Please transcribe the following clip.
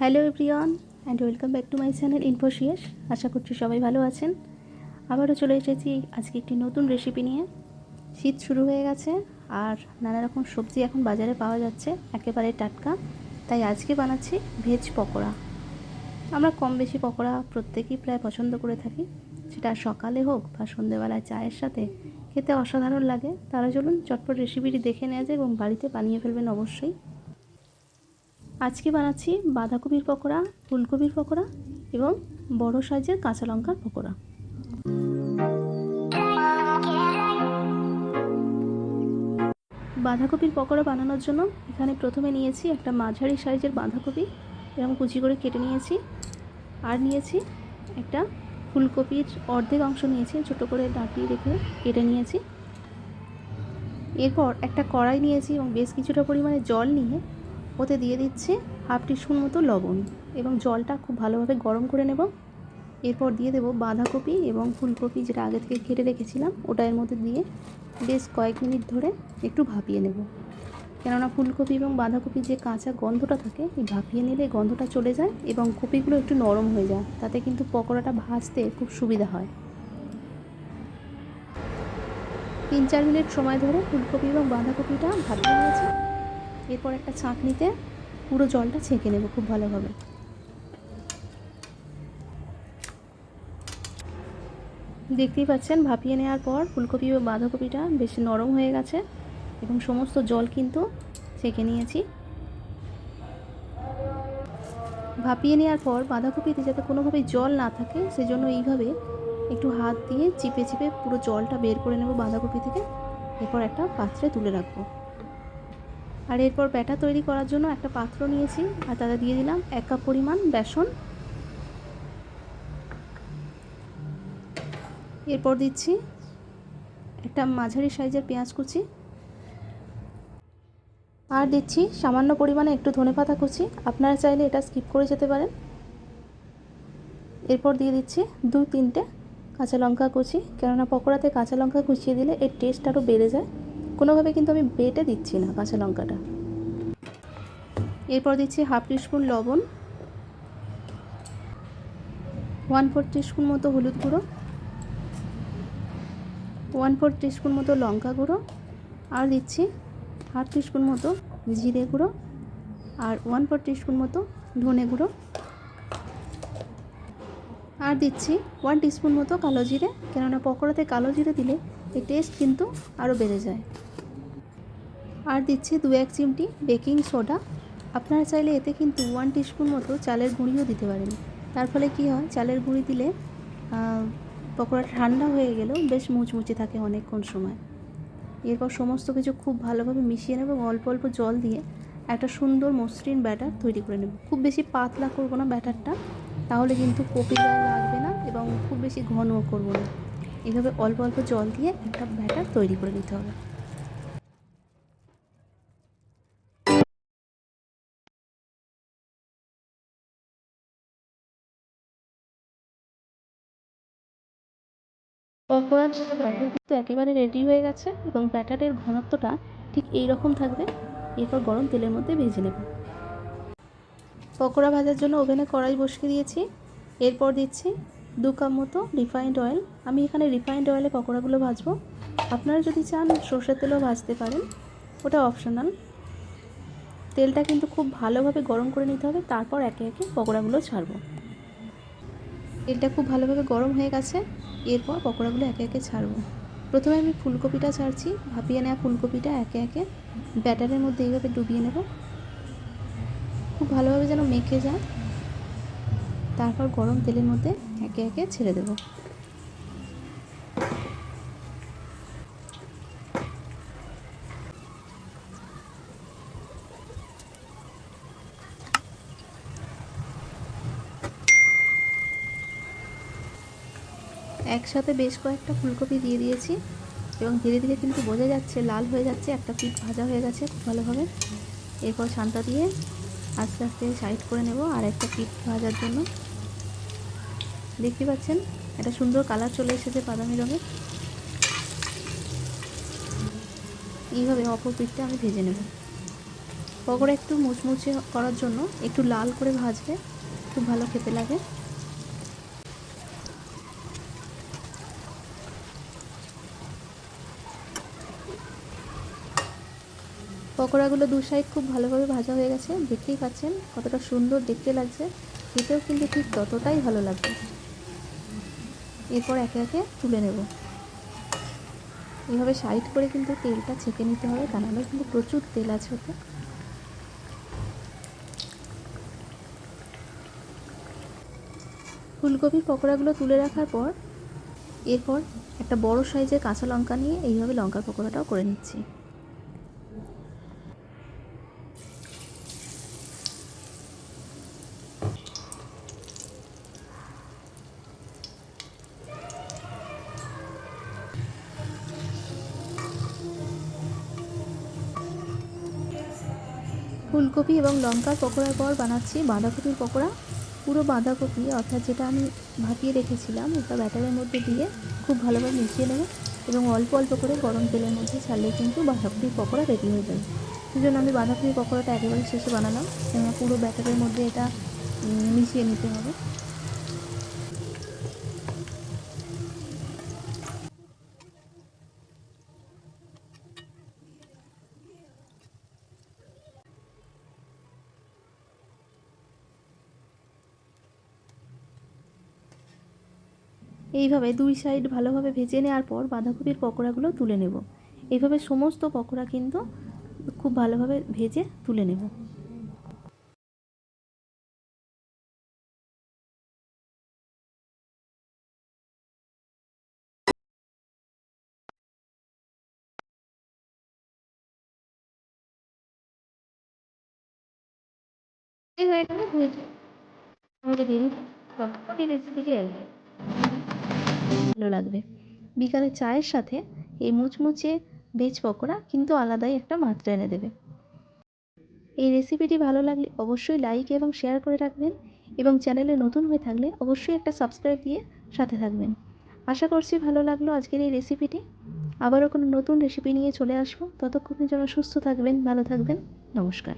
Hello everyone and welcome back to my channel Infocious আশা করছি সবাই ভালো আছেন। আবারও চলে এসেছি আজকে একটি নতুন রেসিপি নিয়ে। শীত শুরু হয়ে গেছে, আর নানা রকম সবজি এখন বাজারে পাওয়া যাচ্ছে, একেবারে টাটকা। তাই আজকে বানাচ্ছি ভেজ পকোড়া। আমরা কম বেশি পকোড়া প্রত্যেকেই প্রায় পছন্দ করে থাকি। সেটা সকালে হোক বা সন্ধেবেলায় চায়ের সাথে, খেতে অসাধারণ লাগে। তারা চলুন চটপট রেসিপিটি দেখে নেওয়া যায় এবং বাড়িতে বানিয়ে ফেলবেন অবশ্যই। আজকে বানাচ্ছি বাঁধাকপির পকোড়া, ফুলকপির পকোড়া এবং বড় সাইজের কাঁচা লঙ্কার পকোড়া। বাঁধাকপির পকোড়া বানানোর জন্য এখানে প্রথমে নিয়েছি একটা মাঝারি সাইজের বাঁধাকপি এরকম কুচি করে কেটে নিয়েছি। আর নিয়েছি একটা ফুলকপির অর্ধেক অংশ নিয়েছি, ছোটো করে ডাঁটি রেখে কেটে নিয়েছি। এরপর একটা কড়াই নিয়েছি এবং বেশ কিছুটা পরিমাণে জল নিয়ে ওতে দিয়ে দিচ্ছি হাফ টিস্পুন মতো লবণ এবং জলটা খুব ভালোভাবে গরম করে নেব। এরপর দিয়ে দেবো বাঁধাকপি এবং ফুলকপি যেটা আগে থেকে কেটে রেখেছিলাম, ওটা এর মধ্যে দিয়ে বেশ কয়েক মিনিট ধরে একটু ভাপিয়ে নেব। কেননা ফুলকপি এবং বাঁধাকপির যে কাঁচা গন্ধটা থাকে, এই ভাপিয়ে নিলে গন্ধটা চলে যায় এবং কপিগুলো একটু নরম হয়ে যায়। তাতে কিন্তু পকোড়াটা ভাজতে খুব সুবিধা হয়। তিন চার মিনিট সময় ধরে ফুলকপি এবং বাঁধাকপিটা ভাপিয়ে নিয়েছি। এরপর একটা ছাঁকনিতে পুরো জলটা ছেঁকে নেব খুব ভালোভাবে। দেখতেই পাচ্ছেন, ভাপিয়ে নেওয়ার পর ফুলকপি ও বাঁধাকপিটা বেশ নরম হয়ে গেছে। এবং সমস্ত জল কিন্তু ছেঁকে নিয়েছি। ভাপিয়ে নেওয়ার পর বাঁধাকপিতে যাতে কোনোভাবে জল না থাকে, সেজন্য এইভাবে একটু হাত দিয়ে চিপে চিপে পুরো জলটা বের করে নেব বাঁধাকপি থেকে। এরপর একটা পাত্রে তুলে রাখব। আর এরপর ব্যাটা তৈরি করার জন্য একটা পাত্র নিয়েছি, আর তাতে দিয়ে দিলাম এক কাপ পরিমাণ বেসন। এরপর দিচ্ছি একটা মাঝারি সাইজের পেঁয়াজ কুচি। আর দিচ্ছি সামান্য পরিমাণে একটু ধনে পাতা কুচি। আপনারা চাইলে এটা স্কিপ করে যেতে পারেন। এরপর দিয়ে দিচ্ছি দু তিনটে কাঁচা লঙ্কা কুচি। কেননা পকোড়াতে কাঁচা লঙ্কা কুচিয়ে দিলে এর টেস্ট আরও বেড়ে যায়। কোনোভাবে কিন্তু আমি বেটে দিচ্ছি না কাঁচা লঙ্কাটা। এরপর দিচ্ছি হাফ টিস্পুন লবণ। ওয়ান ফোর টিস্পুন মতো হলুদ গুঁড়ো। ওয়ান ফোর টিস্পুন মতো লঙ্কা গুঁড়ো। আর দিচ্ছি হাফ টিস্পুন মতো জিরে গুঁড়ো আর ওয়ান ফোর টিস্পুন মতো ধনে গুঁড়ো। আর দিচ্ছি ওয়ান টিস্পুন মতো কালো জিরে, কেননা পকোড়াতে কালো জিরে দিলে এই টেস্ট কিন্তু আরও বেড়ে যায়। আর দিচ্ছি দু এক চিমটি বেকিং সোডা। আপনারা চাইলে এতে কিন্তু ওয়ান টিস্পুন মতো চালের গুঁড়িও দিতে পারেন। তার ফলে কী হয়, চালের গুঁড়ি দিলে পকোড়া ঠান্ডা হয়ে গেলেও বেশ মুচমুচে থাকে অনেকক্ষণ সময়। এরপর সমস্ত কিছু খুব ভালোভাবে মিশিয়ে নেব এবং অল্প অল্প জল দিয়ে একটা সুন্দর মসৃণ ব্যাটার তৈরি করে নেব। খুব বেশি পাতলা করব না ব্যাটারটা, তাহলে কিন্তু কপি গায়ে লাগবে না এবং খুব বেশি ঘনও করব না। এভাবে অল্প অল্প জল দিয়ে একটা ব্যাটার তৈরি করে নিতে হবে। কিন্তু একেবারে রেডি হয়ে গেছে এবং ব্যাটারের ঘনত্বটা ঠিক এই রকম থাকবে। এরপর গরম তেলের মধ্যে ভেজে নেব। পকোড়া ভাজার জন্য ওভেনে কড়াই বসিয়ে দিয়েছি। এরপর দিচ্ছি দু কাপ মতো রিফাইন্ড অয়েল আমি এখানে রিফাইন্ড অয়েলে পকোড়াগুলো ভাজবো। আপনারা যদি চান সর্ষের তেলও ভাজতে পারেন, ওটা অপশনাল তেলটা কিন্তু খুব ভালোভাবে গরম করে নিতে হবে, তারপর একে একে পকোড়াগুলো ছাড়বো। তেলটা খুব ভালোভাবে গরম হয়ে গেছে। এরপর পকোড়াগুলো একে একে ছাড়বো। প্রথমে আমি ফুলকপিটা ছাড়ছি, ভাপিয়ে নেওয়া ফুলকপিটা একে একে ব্যাটারের মধ্যে এইভাবে ডুবিয়ে নেব। খুব ভালোভাবে যেন মেখে যায়। তারপর গরম তেলের মধ্যে একে একে ছেড়ে দেব। একসাথে বেশ কয়েকটা ফুলকপি দিয়ে দিয়েছি এবং ধীরে ধীরে কিন্তু বোঝা যাচ্ছে, লাল হয়ে যাচ্ছে, একটা পিঠ ভাজা হয়ে গেছে খুব ভালোভাবে। এরপর ছানটা দিয়ে আস্তে আস্তে সাইড করে নেব আর একটা পিঠ ভাজার জন্য। দেখতে পাচ্ছেন, একটা সুন্দর কালার চলে এসেছে বাদামি রঙের। এইভাবে অপর পিঠটা আমি ভেজে নেব। পকোড়া একটু মুচমুচে করার জন্য একটু লাল করে ভাজবে খুব ভালো খেতে লাগে। পকোড়াগুলো দু সাইড খুব ভালোভাবে ভাজা হয়ে গেছে। দেখতেই পাচ্ছেন কতটা সুন্দর দেখতে লাগছে। খেতেও কিন্তু ঠিক ততটাই ভালো লাগবে এরপর একে একে তুলে নেব। এভাবে সাইড করে কিন্তু তেলটা ছেঁকে নিতে হবে, তা নাহলে কিন্তু প্রচুর তেল আছে ওতে। ফুলকপির পকোড়াগুলো তুলে রাখার পর এরপর একটা বড় সাইজের কাঁচা লঙ্কা নিয়ে এইভাবে লঙ্কার পকোড়াটাও করে নিচ্ছি। ফুলকপি এবং লঙ্কার পকোড়ার পর বানাচ্ছি বাঁধাকপির পকোড়া। পুরো বাঁধাকপি, অর্থাৎ যেটা আমি ভাপিয়ে রেখেছিলাম ওটা ব্যাটারের মধ্যে দিয়ে খুব ভালোভাবে মিশিয়ে নেব এবং অল্প অল্প করে গরম তেলের মধ্যে ছাড়লে কিন্তু বাঁধাকপির পকোড়া রেডি হয়ে যাবে। সেই জন্য আমি বাঁধাকপির পকোড়াটা একেবারে শেষে বানালাম। পুরো ব্যাটারের মধ্যে এটা মিশিয়ে নিতে হবে। এইভাবে দুই সাইড ভালোভাবে ভেজে নেওয়ার পর বাঁধাকপির পকোড়াগুলো তুলে নেব। এইভাবে সমস্ত পকোড়া কিন্তু খুব ভালোভাবে ভেজে তুলে নেব। হয়ে গেলে আমাকে দিন। রেসিপিটি একদম ভালো লাগবে। বিকালে চায়ের সাথে এই মুচমুচে ভেজ পকোড়া কিন্তু আলাদাই একটা মাত্রা এনে দেবে। এই রেসিপিটি ভালো লাগলে অবশ্যই লাইক এবং শেয়ার করে রাখবেন এবং চ্যানেলে নতুন হয়ে থাকলে অবশ্যই একটা সাবস্ক্রাইব দিয়ে সাথে থাকবেন। আশা করছি ভালো লাগল আজকের এই রেসিপিটি। আবারও কোনো নতুন রেসিপি নিয়ে চলে আসব। ততক্ষণের জন্য সুস্থ থাকবেন, ভালো থাকবেন। নমস্কার।